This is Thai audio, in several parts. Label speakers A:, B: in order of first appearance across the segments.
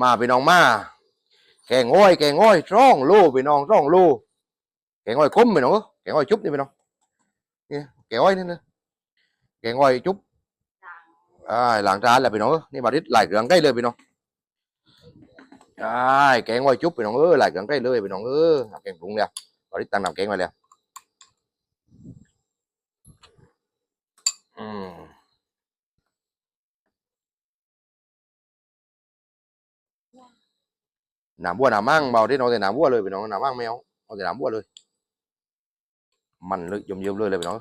A: มาพี่น้องมาแกงอ้อยแกงอ้อยร่องลูพี่น้องร่องลูแกงอ้อยคุ้มพี่น้องเอ้อแกงอ้อยจุ๊บนี่พี่น้องนี่แกงอ้อยนี่นะแกงอ้อยจุ๊บอ่าหลังจานแหละพี่น้องเอ้อนี่มาดิหลายเครื่องใกล้เลยพี่น้องอ่าแกงอ้อยจุ๊บพี่น้องเออหลายเครื่องใกล้เลยพี่น้องเออน้ำแกงปรุงแล้วมาดิตั้งน้ำแกงไว้แล้ว หนามบัวหนามมั่งเบาที่น้องแต่หนามบัวเลยพี่น้องหนามมั่งไม่เอาเอาแต่หนามบัวเลย มันเลยยมเยิมเลยเลยพี่น้อง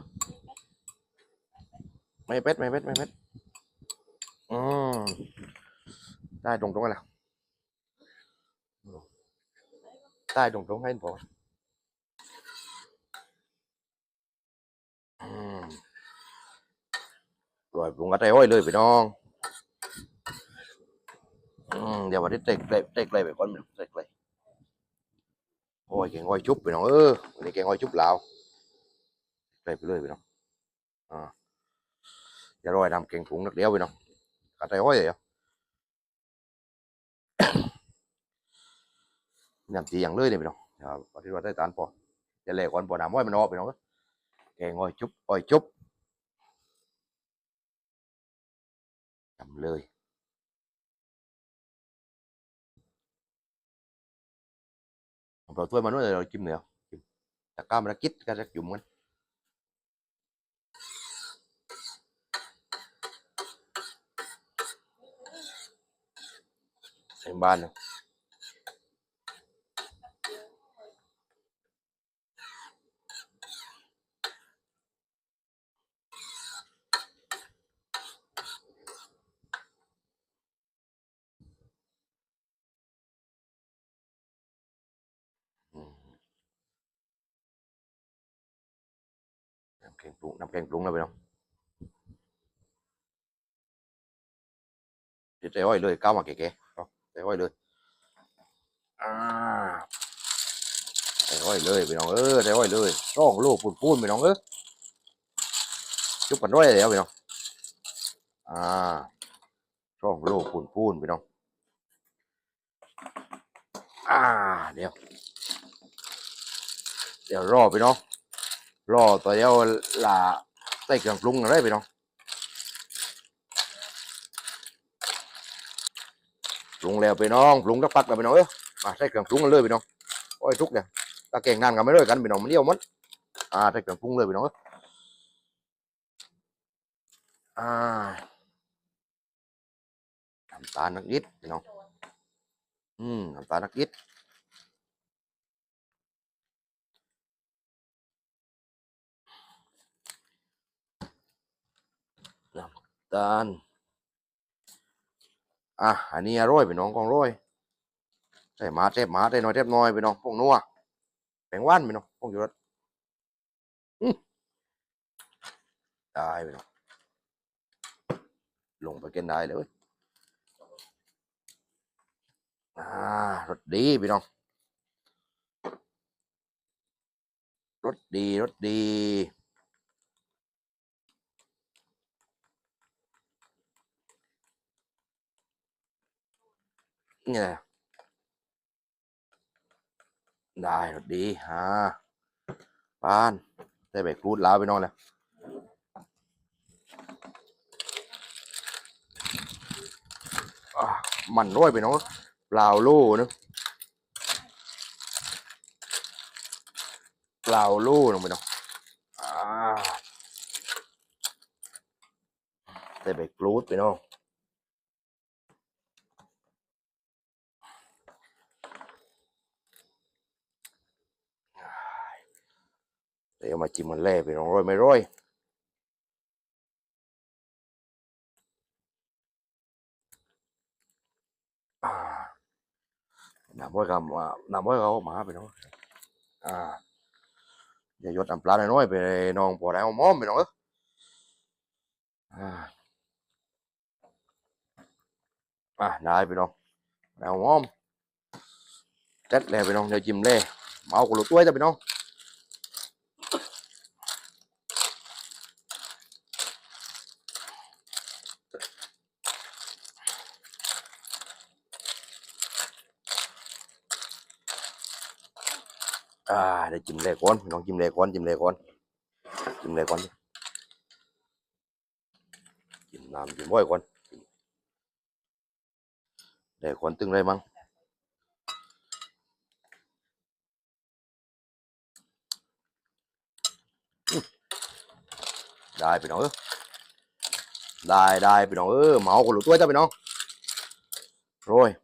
A: ไม่เป็ดไม่เป็ดไม่เป็ดอืมได้ตรงตรงกันแล้วได้ตรงตรงให้พออืมปล่อยปรุงกระเทียเลยพี่น้อง เดี๋ยววันนี้เตะเลยเตะเลยไปก่อนเตะเลยโอ้ยแกงอ้อยชุบไปน้องเออวันนี้แกงอ้อยชุบลาวเตะไปเลยไปน้องอ่าอย่ารอยทำแกงถุงนักเดียวไปน้องกระเทียอ้อยเดี๋ยวน้ำตีอย่างเลยเนี่ยไปน้องครับพอที่ว่าได้ตานพอจะเล่ก่อนพอน้ำอ้อยมันออกไปน้องแกงอ้อยชุบอ้อยชุบทำเลย เราถ้วยมานู่นเลยเราจิ้มเนี่ยจิ้มตะก้ามันกิดก็จะจุ่มกันใส่บ้านเนี่ย น้ำแกงปรุงน้ำแกงปรุงแล้วไปน้องเดี๋ยวใส่อ้อยเลยก้าวมาแก่ๆเอาใส่อ้อยเลยอ่าใส่อ้อยเลยไปน้องเออใส่อ้อยเลยร่องลูกปูนๆไปน้องเออจุบกันด้วยเดี๋ยวไปน้องอ่าร่องลูกปูนๆไปน้องอ่าเดี๋ยวเดี๋ยวรอไปน้อง รอตัวเดียวลาใส่เครื่องปรุงอะไรไปน้องปรุงแล้วไปน้องปรุงสักพักแล้วไปน้องเออมาใส่เครื่องปรุงกันเลยไปน้องโอ้ยทุกเนี่ยตาเก่งนานกันไม่เลยกันไปน้องมันเลี้ยวมันอ่าใส่เครื่องปรุงเลยไปน้องเอ้ยอ่าน้ำตาลนักยิดไปน้องอืมน้ำตาลนักยิด ตาล อะ อันนี้อร่อยไปน้องกองร้อยใส่มาเทบมาใส่น้อยเทบน้อยไปน้องพวกนัวแปลงว่านไปน้องพวกอยู่รถอื้อได้ไปน้องลงไปกินได้เลยเว้ยอ่ารสดีไปน้องรสดีรสดี เนี่ยได้ดีฮะปาน ได้ใบกรูดลาวไปน้องแล้วอะมันร้อยไปน้องเปล่าโล่เนอะเปล่าโล่ลงไปน้องอ่าได้ใบกรูดไปน้อง เดี๋ยวมาจิ้มมันแล่ไปน้องร้อยไม่ร้อยน้ำไว้กับอ่าน้ำไว้เขาหมาไปน้องอ่าอย่ายดน้ำปลาน้อยไปน้องพอได้เอาหม้อมไปน้องเอออ่าอะได้ไปน้องได้เอาหม้อมเจ็ดแล้วไปน้องเดี๋ยวจิ้มเล่เมากุหลาบตัวจะไปน้อง อ่าเดี๋ยวจิ้มเลยก่อนน้องจิ้มเลยก่อนจิ้มเลยก่อนจิ้มเลยก่อนจิ้มน้ำจิ้มบ่อยก่อนเดี๋ยวก่อนตึงเลยมั้งได้พี่น้องเออได้ได้พี่น้องเออเมาคนรู้ตัวจ้าพี่น้องโรยอืมโยนพี่น้อย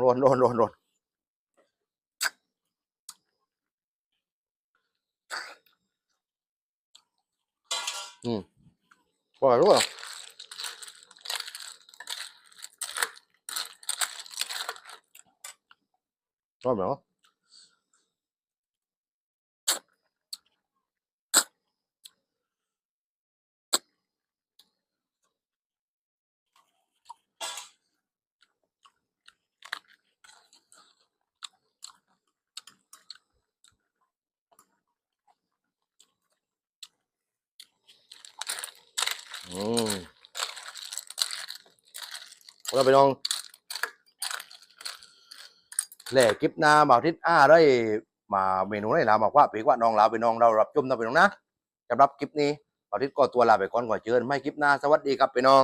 A: โรนโรนโรนอืมปล่อยรู้เหรอชอบไหมเนาะ อืมเราไปน้องแหล่กิบหนาบ่าวทิศอ้าได้มาเมนูได้ลาบอกว่าปีกว่าน้องลาไปน้องเรารับชมนะไปน้องนะสำหรับคลิปนี้บ่าวทิศก็ตัวลาไปก่อนก่อนเชิญไม่คลิปหน้าสวัสดีครับไปน้อง